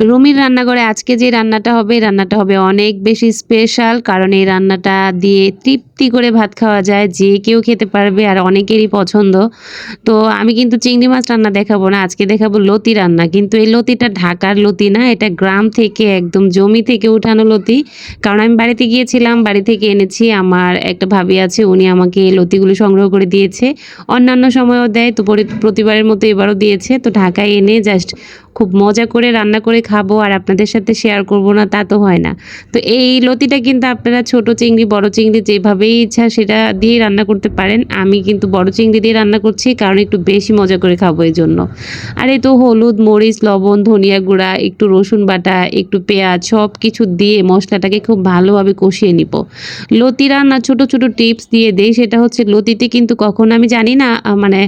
রুমির রান্নাঘরে আজকে যে রান্নাটা হবে রান্নাটা হবে অনেক বেশি স্পেশাল কারণ এই রান্নাটা দিয়ে তৃপ্তি করে ভাত খাওয়া যায়, যে কেউ খেতে পারবে আর অনেকেরই পছন্দ। তো আমি কিন্তু চিংড়ি মাছ রান্না দেখাবো না, আজকে দেখাবো লতি রান্না। কিন্তু এই লতিটা ঢাকার লতি না, এটা গ্রাম থেকে একদম জমি থেকে উঠানো লতি। কারণ আমি বাড়িতে গিয়েছিলাম, বাড়ি থেকে এনেছি, আমার একটা ভাবি আছে, উনি আমাকে এই লতিগুলো সংগ্রহ করে দিয়েছে। অন্যান্য সময়ও দেয়, তো পরি- প্রতিবারের মতো এবারও দিয়েছে। তো ঢাকায় এনে জাস্ট খুব মজা করে রান্না করে খাব আর আপনাদের সাথে শেয়ার করব না, তা তো হয় না। তো এই লতিটা কিন্তু আপনারা ছোট চিংড়ি, বড় চিংড়ি যেভাবেই ইচ্ছা সেটা দিয়ে রান্না করতে পারেন। আমি কিন্তু বড় চিংড়ি দিয়ে রান্না করছি, কারণ একটু বেশি মজা করে খাব এই জন্য। আর এই তো হলুদ, মরিচ, লবণ, ধনিয়া গুঁড়া, একটু রসুন বাটা, একটু পেঁয়াজ সব কিছু দিয়ে মশলাটাকে খুব ভালোভাবে কষিয়ে নিব। লতি রান্না ছোট ছোট টিপস দিয়ে দেই, সেটা হচ্ছে লতিতে কিন্তু কখনো আমি জানি না মানে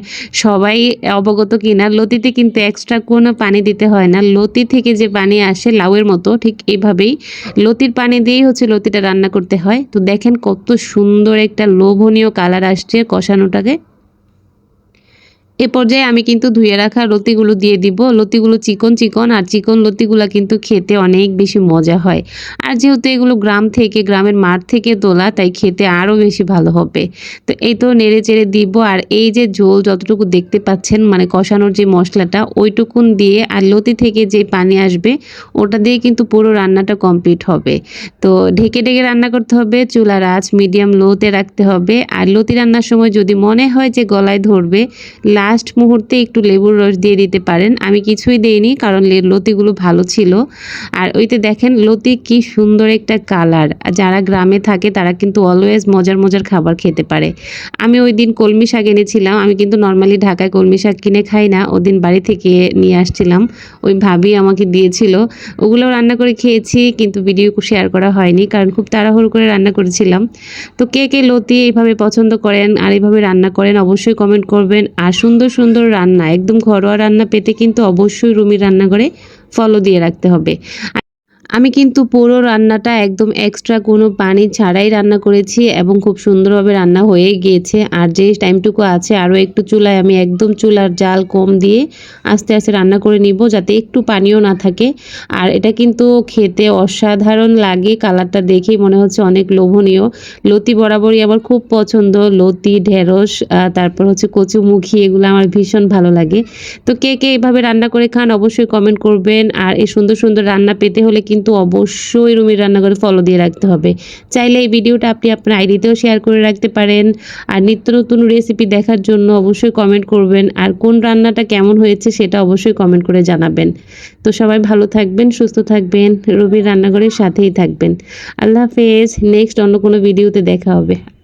সবাই অবগত কিনা, লতিতে কিন্তু এক্সট্রা কোনো পানি দিতে হয় না। লতি থেকে যে পানি আসে লাউয়ের মতো, ঠিক এইভাবেই লতির পানি দিয়েই হচ্ছে লতিটা রান্না করতে হয়। তো দেখেন কত সুন্দর একটা লোভনীয় কালার আসছে কষানোটাকে। এ পর্যায়ে আমি কিন্তু ধুয়ে রাখা লতিগুলো দিয়ে দিব। লতিগুলো চিকন চিকন আর চিকন লতিগুলো কিন্তু খেতে অনেক বেশি মজা হয়। আর যেহেতু এগুলো গ্রাম থেকে, গ্রামের মাঠ থেকে তোলা, তাই খেতে আরও বেশি ভালো হবে। তো এই তো নেড়ে চেড়ে দিব আর এই যে ঝোল যতটুকু দেখতে পাচ্ছেন মানে কষানোর যে মশলাটা, ওইটুকুন দিয়ে আর লতি থেকে যে পানি আসবে, ওটা দিয়ে কিন্তু পুরো রান্নাটা কমপ্লিট হবে। তো ঢেকে ঢেকে রান্না করতে হবে, চুলার আঁচ মিডিয়াম লোতে রাখতে হবে। আর লতি রান্নার সময় যদি মনে হয় যে গলায় ধরবে লাস্ট মুহূর্তে একটু লেবুর রস দিয়ে দিতে পারেন। আমি কিছুই দেইনি, কারণ লতিগুলো ভালো ছিল। আর ওইতে দেখেন লতি কি সুন্দর একটা কালার যারা গ্রামে থাকে, তারা কিন্তু অলওয়েজ মজার মজার খাবার খেতে পারে। আমি ওই দিন কলমি শাক এনেছিলাম। আমি কিন্তু নর্মালি ঢাকায় কলমি শাক কিনে খাই না। ওদিন বাড়ি থেকে নিয়ে আসছিলাম। ওই ভাবি আমাকে দিয়েছিল। ওগুলো রান্না করে খেয়েছি, কিন্তু ভিডিও শেয়ার করা হয়নি, কারণ খুব তাড়াহুড়ো করে রান্না করেছিলাম। তো কে কে লতি এইভাবে পছন্দ করেন আর এইভাবে রান্না করেন, অবশ্যই কমেন্ট করবেন। আর সুন্দর সুন্দর সুন্দর রান্না, একদম ঘরোয়া রান্না পেতে কিন্তু অবশ্যই রুমির রান্নাঘরে ফলো দিয়ে রাখতে হবে। আমি কিন্তু পুরো রান্নাটা একদম এক্সট্রা কোনো পানি ছাড়াই রান্না করেছি এবং খুব সুন্দরভাবে রান্না হয়ে গিয়েছে। আর যে টাইমটুকু আছে, আরও একটু চুলায় আমি একদম চুলার জাল কম দিয়ে আস্তে আস্তে রান্না করে নিব যাতে একটু পানিও না থাকে। আর এটা কিন্তু খেতে অসাধারণ লাগে, কালারটা দেখেই মনে হচ্ছে অনেক লোভনীয়। লতি বরাবরই আমার খুব পছন্দ, লতি, ঢেঁড়স তারপর হচ্ছে কচুমুখি, এগুলো আমার ভীষণ ভালো লাগে। তো কে কে এভাবে রান্না করে খান অবশ্যই কমেন্ট করবেন। আর এই সুন্দর সুন্দর রান্না পেতে হলে কিন্তু অবশ্যই রুমির রান্নাঘরে ফলো দিয়ে রাখতে হবে। চাইলে এই ভিডিওটা আপনি আপনার আইডিতেও শেয়ার করে রাখতে পারেন। আর নিত্য নতুন রেসিপি দেখার জন্য অবশ্যই কমেন্ট করবেন। আর কোন রান্নাটা কেমন হয়েছে সেটা অবশ্যই কমেন্ট করে জানাবেন। তো সবাই ভালো থাকবেন, সুস্থ থাকবেন, রুমির রান্নাঘরের সাথেই থাকবেন। আল্লাহ হাফেজ নেক্সট অন্য কোনো ভিডিওতে দেখা হবে।